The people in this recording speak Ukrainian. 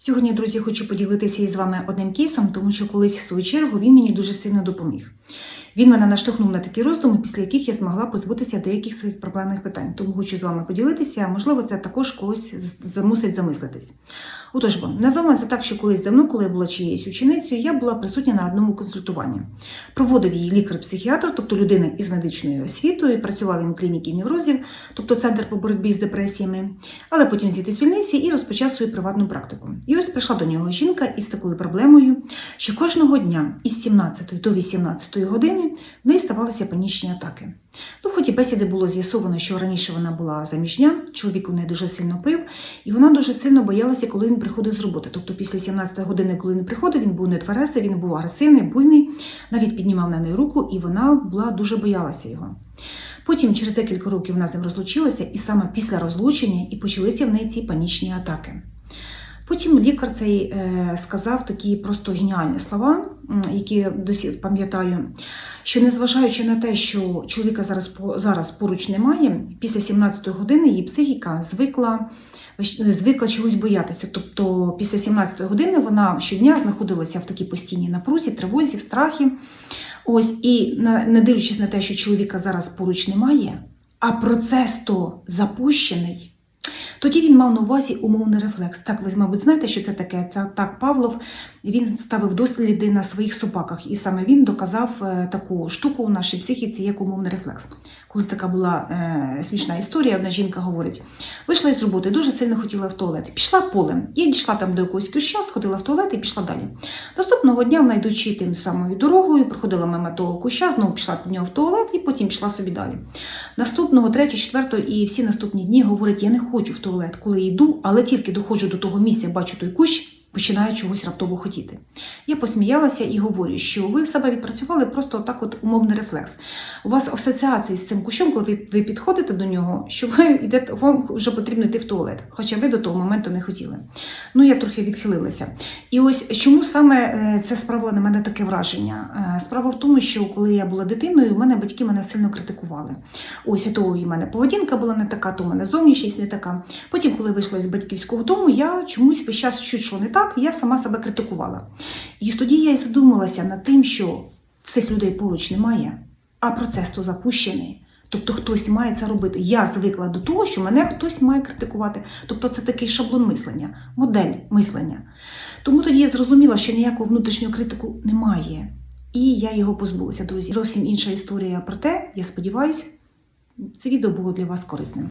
Сьогодні, друзі, хочу поділитися із вами одним кейсом, тому що колись в свою чергу він мені дуже сильно допоміг. Він мене наштовхнув на такі роздуми, після яких я змогла позбутися деяких своїх проблемних питань. Тому хочу з вами поділитися, можливо, це також когось замусить замислитись. Отож, бо називаємо це так, що колись давно, коли я була чиєюсь ученицею, я була присутня на одному консультуванні. Проводив її лікар-психіатр, тобто людина із медичною освітою, працював він в клініці неврозів, тобто центр по боротьбі з депресіями, але потім звідти звільнився і розпочав свою приватну практику. І ось прийшла до нього жінка із такою проблемою, що кожного дня із 17 до 18 години в неї ставалися панічні атаки. Ну, в ході бесіди було з'ясовано, що раніше вона була заміжня, чоловік у неї дуже сильно пив, і вона дуже сильно боялася, коли він приходив з роботи. Тобто після 17 години, коли він приходив, він був нетверезий, він був агресивний, буйний, навіть піднімав на неї руку, і вона була дуже боялася його. Потім, через декілька років, вона з ним розлучилася, і саме після розлучення і почалися в неї ці панічні атаки. Потім лікар цей е, сказав такі просто геніальні слова, які досі пам'ятаю, що незважаючи на те, що чоловіка зараз, зараз поруч немає, після 17-ї години її психіка звикла, звикла чогось боятися. Тобто після 17-ї години вона щодня знаходилася в такій постійній напрузі, тривозі, в страхі. Ось і не дивлячись на те, що чоловіка зараз поруч немає, а процес то запущений. Тоді він мав на увазі умовний рефлекс. Так, ви, мабуть, знаєте, що це таке. Це так Павлов він ставив досліди на своїх собаках, і саме він доказав е, таку штуку у нашій психіці, як умовний рефлекс. Колись така була е, смішна історія. Одна жінка говорить: вийшла із роботи, дуже сильно хотіла в туалет. Пішла полем і дійшла там до якогось куща, сходила в туалет і пішла далі. Наступного дня, вона йдучи тим самою дорогою, проходила мимо того куща, знову пішла під нього в туалет і потім пішла собі далі. Наступного, третього, четвертого і всі наступні дні говорить: я не хочу в туалет, коли йду, але тільки доходжу до того місця, бачу той кущ. Починаю чогось раптово хотіти. Я посміялася і говорю, що ви в себе відпрацювали просто так, от умовний рефлекс. У вас асоціації з цим кущом, коли ви, підходите до нього, що ви йдете, вам вже потрібно йти в туалет, хоча ви до того моменту не хотіли. Ну, я трохи відхилилася. І ось чому саме е, це справило на мене таке враження? Е, Справа в тому, що коли я була дитиною, у мене батьки мене сильно критикували. Ось і то і в мене поведінка була не така, то в мене зовнішність не така. Потім, коли вийшла з батьківського дому, я чомусь весь час чуть що не так, і я сама себе критикувала. І тоді я й задумалася над тим, що цих людей поруч немає, а процес то запущений. Тобто хтось має це робити. Я звикла до того, що мене хтось має критикувати. Тобто це такий шаблон мислення, модель мислення. Тому тоді я зрозуміла, що ніякого внутрішнього критику немає. І я його позбулася, друзі. Зовсім інша історія про те, я сподіваюся, це відео було для вас корисним.